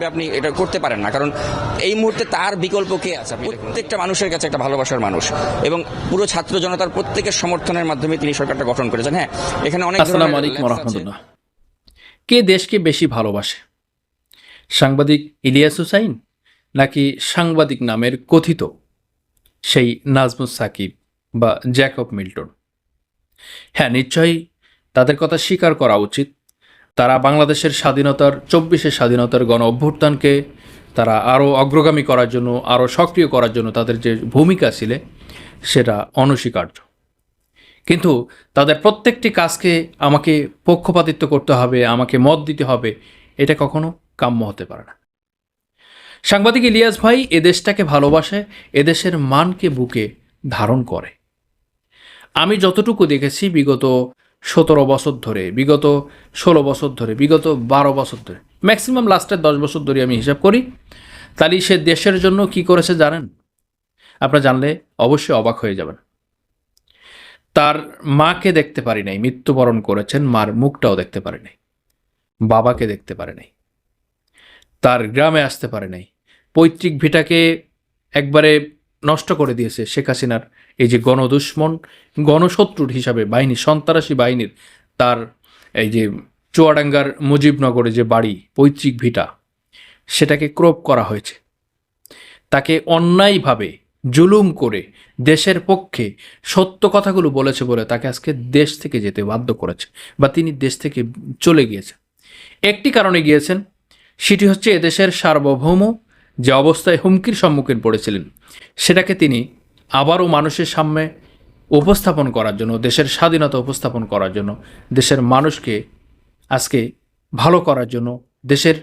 ভাবে আপনি এটা করতে পারেন না। কারণ এই মুহূর্তে তার বিকল্প কে আছে? প্রত্যেকটা মানুষের কাছে একটা ভালোবাসার মানুষ। এবং পুরো ছাত্র জনতার প্রত্যেকের সমর্থনের মাধ্যমে তিনি সরকারটা গঠন করেছেন। হ্যাঁ এখানে অনেক আসসালামু আলাইকুম রহমতুল্লাহ। কে দেশকে বেশি ভালোবাসে? সাংবাদিক ইলিয়াস হুসাইন নাকি সাংবাদিক নামের কথিত সেই নাজমুস সাকিব বা জ্যাকব মিল্টন? হ্যাঁ নিশ্চয়ই তাদের কথা স্বীকার করা উচিত। তারা বাংলাদেশের স্বাধীনতার চব্বিশের স্বাধীনতার গণ অভ্যুত্থানকে তারা আরও অগ্রগামী করার জন্য, আরও সক্রিয় করার জন্য তাদের যে ভূমিকা ছিল, সেটা অনস্বীকার্য। কিন্তু তাদের প্রত্যেকটি কাজকে আমাকে পক্ষপাতিত্ব করতে হবে, আমাকে মত দিতে হবে, এটা কখনো কাম্য হতে পারে না। সাংবাদিক ইলিয়াস ভাই এ দেশটাকে ভালোবাসে এদেশের মানকে, বুকে ধারণ করে। আমি যতটুকু দেখেছি বিগত সতেরো বছর ধরে, বিগত ষোলো বছর ধরে, বিগত বারো বছর ধরে। ম্যাক্সিমাম লাস্টের দশ বছর ধরে আমি হিসাব করি। তাহলে সে দেশের জন্য কি করেছে জানেন? আপনারা জানলে অবশ্যই অবাক হয়ে যাবেন। তার মাকে দেখতে পারি নাই, মৃত্যুবরণ করেছেন, মার মুখটাও দেখতে পারি নাই, বাবাকে দেখতে পারে নাই, তার গ্রামে আসতে পারে নাই, পৈতৃক ভিটাকে একবারে নষ্ট করে দিয়েছে শেখ হাসিনার এই যে গণদুশ্মন, গণশত্রুর হিসাবে বাহিনী সন্ত্রাসী বাহিনীর, তার এই যে চুয়াডাঙ্গার মুজিবনগরে যে বাড়ি, পৈতৃক ভিটা, সেটাকে ক্রোপ করা হয়েছে। তাকে অন্যায়ভাবে জুলুম করে দেশের পক্ষে সত্য কথাগুলো বলেছে বলে তাকে আজকে দেশ থেকে যেতে বাধ্য করেছে বা তিনি দেশ থেকে চলে গিয়েছেন। একটি কারণে গিয়েছেন, সেটি হচ্ছে এদেশের সার্বভৌম যে অবস্থায় হুমকির সম্মুখীন পড়েছিলেন, সেটাকে তিনি আবারও মানুষের সামনে উপস্থাপন করার জন্য, দেশের স্বাধীনতা উপস্থাপন করার জন্য, দেশের মানুষকে আজকে ভালো করার জন্য, দেশের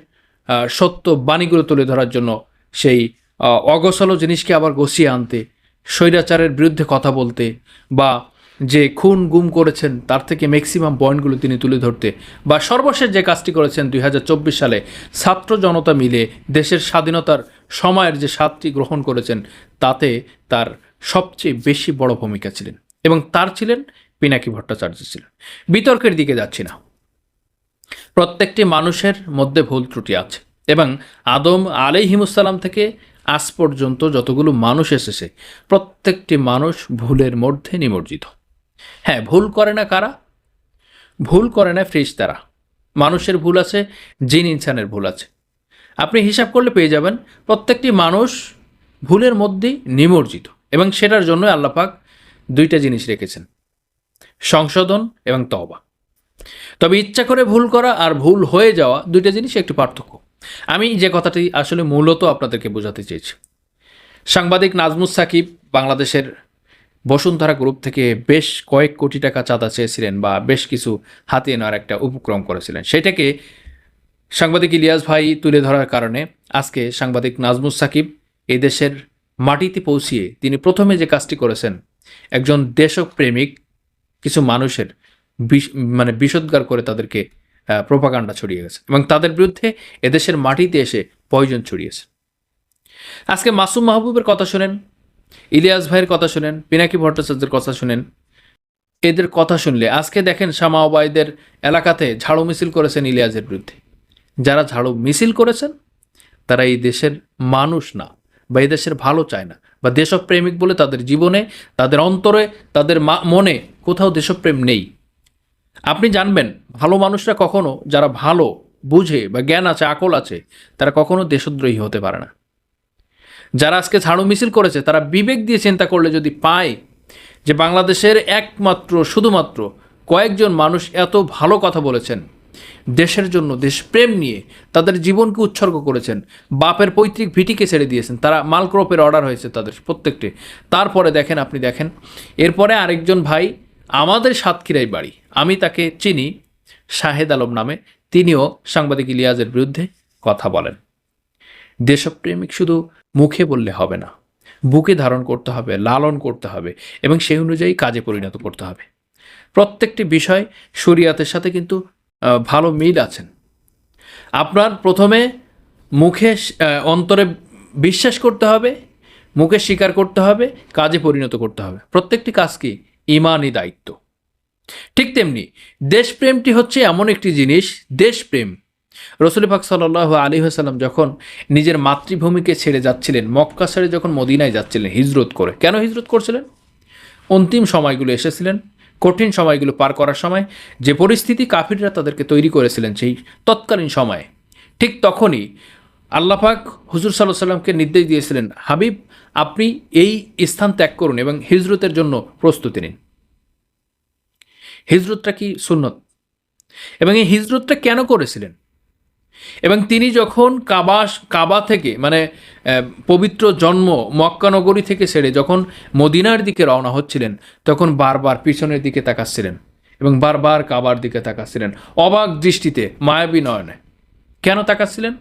সত্য বাণীগুলো তুলে ধরার জন্য সেই অগোছালো জিনিসকে আবার গছিয়ে আনতে, স্বৈরাচারের বিরুদ্ধে কথা বলতে বা যে খুন গুম করেছেন তার থেকে ম্যাক্সিমাম পয়েন্টগুলো তিনি তুলে ধরতে বা সর্বশেষ যে কাজটি করেছেন দুই হাজার চব্বিশ সালে, ছাত্র জনতা মিলে দেশের স্বাধীনতার সময়ের যে স্বাদটি গ্রহণ করেছেন, তাতে তার সবচেয়ে বেশি বড় ভূমিকা ছিলেন এবং তার ছিলেন পিনাকি ভট্টাচার্য ছিলেন। বিতর্কের দিকে যাচ্ছি না। প্রত্যেকটি মানুষের মধ্যে ভুল ত্রুটি আছে এবং আদম আলাইহিমুসালাম থেকে আজ পর্যন্ত যতগুলো মানুষ এসেছে, প্রত্যেকটি মানুষ ভুলের মধ্যে নিমজ্জিত। হ্যাঁ ভুল করে না কারা? ভুল করে না ফ্রিজ তারা। মানুষের ভুল আছে, জিন ইনসানের ভুল আছে। আপনি হিসাব করলে পেয়ে যাবেন, প্রত্যেকটি মানুষ ভুলের মধ্যেই নিমজ্জিত। এবং সেটার জন্য আল্লাপাক দুইটা জিনিস রেখেছেন, সংশোধন এবং তওবা। তবে ইচ্ছা করে ভুল করা আর ভুল হয়ে যাওয়া দুইটা জিনিস একটু পার্থক্য। আমি যে কথাটি আসলে মূলত আপনাদেরকে বোঝাতে চেয়েছি। সাংবাদিক নাজমুস সাকিব বাংলাদেশের বসুন্ধরা গ্রুপ থেকে বেশ কয়েক কোটি টাকা চাঁদা চেয়েছিলেন বা বেশ কিছু হাতিয়ে নেওয়ার একটা উপক্রম করেছিলেন। সেটাকে সাংবাদিক ইলিয়াস ভাই তুলে ধরার কারণে আজকে সাংবাদিক নাজমুস সাকিব এই দেশের মাটিতে পৌঁছিয়ে তিনি প্রথমে যে কাজটি করেছেন, একজন দেশপ্রেমিক, কিছু মানুষের মানে বিষোদ্গার করে তাদেরকে প্রোপাগান্ডা ছড়িয়ে গেছে এবং তাদের বিরুদ্ধে এদেশের মাটিতে এসে পয়জন ছড়িয়েছে। আজকে মাসুম মাহবুবের কথা শোনেন, ইলিয়াস ভাইয়ের কথা শুনেন, পিনাকি ভট্টাচার্যের কথা শোনেন, এদের কথা শুনলে আজকে দেখেন শামা ওবায়দের এলাকাতে ঝাড়ু মিছিল করেছেন ইলিয়াসের বিরুদ্ধে। যারা ঝাড়ু মিছিল করেছেন, তারা এই দেশের মানুষ না। বা এই দেশের ভালো চায় না বা দেশপ্রেমিক বলে তাদের জীবনে, তাদের অন্তরে, তাদের মনে কোথাও দেশপ্রেম নেই। আপনি জানবেন, ভালো মানুষরা কখনো যারা ভালো বুঝে বা জ্ঞান আছে, আকল আছে, তারা কখনো দেশদ্রোহী হতে পারে না। যারা আজকে ঝাড়ু মিছিল করেছে, তারা বিবেক দিয়ে চিন্তা করলে যদি পায় যে বাংলাদেশের একমাত্র, শুধুমাত্র কয়েকজন মানুষ এত ভালো কথা বলেছেন দেশের জন্য, দেশপ্রেম নিয়ে তাদের জীবনকে উৎসর্গ করেছেন। বাপের পৈতৃক ভিটিকে ছেড়ে দিয়েছেন। তারা মালক্রপের অর্ডার হয়েছে তাদের প্রত্যেকটি। তারপরে দেখেন আপনি দেখেন, এরপরে আরেকজন ভাই আমাদের সাতক্ষীরাই বাড়ি। আমি তাকে চিনি, শাহেদ আলম নামে। তিনিও সাংবাদিক ইলিয়াজের বিরুদ্ধে কথা বলেন। দেশপ্রেমিক শুধু মুখে বললে হবে না, বুকে ধারণ করতে হবে, লালন করতে হবে এবং সেই অনুযায়ী কাজে পরিণত করতে হবে। প্রত্যেকটি বিষয় শরিয়াতের সাথে কিন্তু ভালো মিল আছেন। আপনার প্রথমে মুখে অন্তরে বিশ্বাস করতে হবে, মুখে স্বীকার করতে হবে, কাজে পরিণত করতে হবে। প্রত্যেকটি কাজ কি? ইমানই দায়িত্ব। ঠিক তেমনি দেশপ্রেমটি হচ্ছে এমন একটি জিনিস, দেশপ্রেম। রসুল পাক সাল্লাহ আলী হাসাল্লাম যখন নিজের মাতৃভূমিকে ছেড়ে যাচ্ছিলেন, মক্কা ছেড়ে যখন মদিনায় যাচ্ছিলেন হিজরত করে, কেন হিজরত করছিলেন? অন্তিম সময়গুলো এসেছিলেন কঠিন সময়গুলো পার করার সময় যে পরিস্থিতি কাফিররা তাদেরকে তৈরি করেছিলেন সেই তৎকালীন সময়ে, ঠিক তখনই আল্লাপাক হুজুর সাল্লাহ সাল্লামকে নির্দেশ দিয়েছিলেন, হাবিব, আপনি এই স্থান ত্যাগ করুন এবং হিজরতের জন্য প্রস্তুতি নিন। হিজরতটা কি সুন্নত? এবং এই হিজরতটা কেন করেছিলেন? এবং তিনি যখন কাবা কাবা থেকে মানে পবিত্র জন্ম মক্কানগরী থেকে ছেড়ে যখন মদিনার দিকে রওনা হচ্ছিলেন, তখন বারবার পিছনের দিকে তাকাচ্ছিলেন এবং বারবার কাবার দিকে তাকাচ্ছিলেন, অবাক দৃষ্টিতে, মায়াবী নয়নে। কেন তাকাচ্ছিলেন?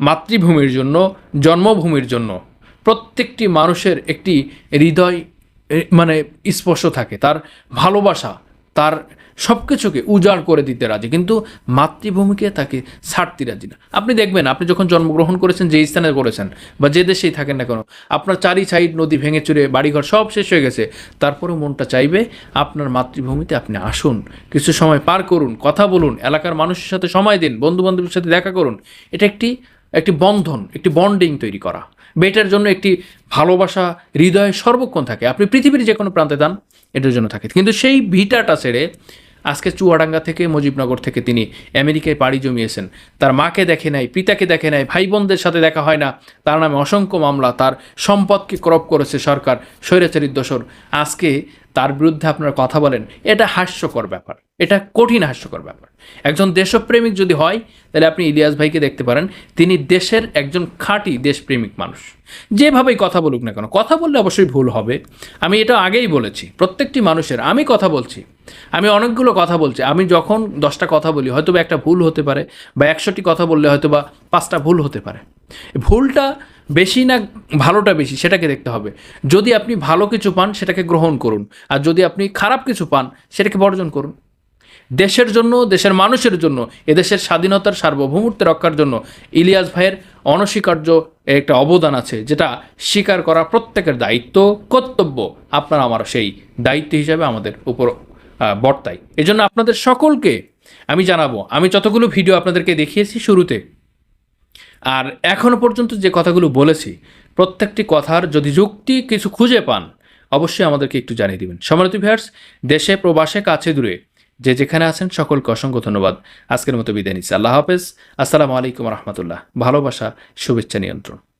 মাতৃভূমির জন্য, জন্মভূমির জন্য। প্রত্যেকটি মানুষের একটি হৃদয় মানে স্পর্শ থাকে, তার ভালোবাসা, তার সব কিছুকে উজাড় করে দিতে রাজি, কিন্তু মাতৃভূমিকে তাকে ছাড়তে রাজি না। আপনি দেখবেন, আপনি যখন জন্মগ্রহণ করেছেন, যে স্থানে করেছেন, বা যে দেশেই থাকেন না কেন, আপনার চারি সাইড, নদী ভেঙে চুরে বাড়িঘর সব শেষ হয়ে গেছে, তারপরেও মনটা চাইবে আপনার মাতৃভূমিতে আপনি আসুন, কিছু সময় পার করুন, কথা বলুন, এলাকার মানুষের সাথে সময় দিন বন্ধু বান্ধবের সাথে দেখা করুন। এটা একটি একটি বন্ধন, একটি বন্ডিং তৈরি করা। বেটার জন্য একটি ভালোবাসা, হৃদয়ে সর্বক্ষণ থাকে। আপনি পৃথিবীর যে কোনো প্রান্তে যান এটার জন্য থাকে। কিন্তু সেই ভিটাটা ছেড়ে আজকে চুয়াডাঙ্গা থেকে, মুজিবনগর থেকে তিনি আমেরিকায় পাড়ি জমিয়েছেন। তার মাকে দেখে নাই, পিতাকে দেখে নাই ভাই বোনদের সাথে দেখা হয় না। তার নামে অসংখ্য মামলা, তার সম্পদকে ক্রপ করেছে সরকার স্বৈরাচারীর দোসর আজকে তার বিরুদ্ধে আপনারা কথা বলেন, এটা হাস্যকর ব্যাপার। এটা কঠিন হাস্যকর ব্যাপার। একজন দেশপ্রেমিক যদি হয়, তাহলে আপনি ইলিয়াস ভাইকে দেখতে পারেন, তিনি দেশের একজন খাঁটি দেশপ্রেমিক মানুষ। যেভাবেই কথা বলুক না কেন, কথা বললে অবশ্যই ভুল হবে। আমি এটা আগেই বলেছি, প্রত্যেকটি মানুষের, আমি কথা বলছি, আমি অনেকগুলো কথা বলছি, আমি যখন দশটা কথা বলি হয়তো একটা ভুল হতে পারে, বা একশোটি কথা বললে হয়তো বা পাঁচটা ভুল হতে পারে। ভুলটা বেশি না ভালোটা বেশি সেটাকে দেখতে হবে। যদি আপনি ভালো কিছু পান, সেটাকে গ্রহণ করুন। আর যদি আপনি খারাপ কিছু পান, সেটাকে বর্জন করুন। দেশের জন্য, দেশের মানুষের জন্য, এদেশের স্বাধীনতার সার্বভৌমত্ব রক্ষার জন্য ইলিয়াস ভাইয়ের অনস্বীকার্য একটা অবদান আছে, যেটা স্বীকার করা প্রত্যেকের দায়িত্ব, কর্তব্য। আপনার আমার সেই দায়িত্ব হিসাবে আমাদের উপর বর্তায়। এজন্য আপনাদের সকলকে আমি জানাব, আমি যতগুলো ভিডিও আপনাদেরকে দেখিয়েছি শুরুতে আর এখনও পর্যন্ত যে কথাগুলো বলেছি, প্রত্যেকটি কথার যদি যুক্তি কিছু খুঁজে পান, অবশ্যই আমাদেরকে একটু জানিয়ে দেবেন। সমানতি ভিয়ার্স দেশে, প্রবাসে, কাছে দূরে যে যেখানে আছেন, সকলকে অসংখ্য ধন্যবাদ। আজকের মতো বিদায় নিচ্ছি। আল্লাহ হাফেজ। আসসালামু আলাইকুম রহমতুল্লাহ। ভালোবাসা, শুভেচ্ছা নিয়ন্ত্রণ।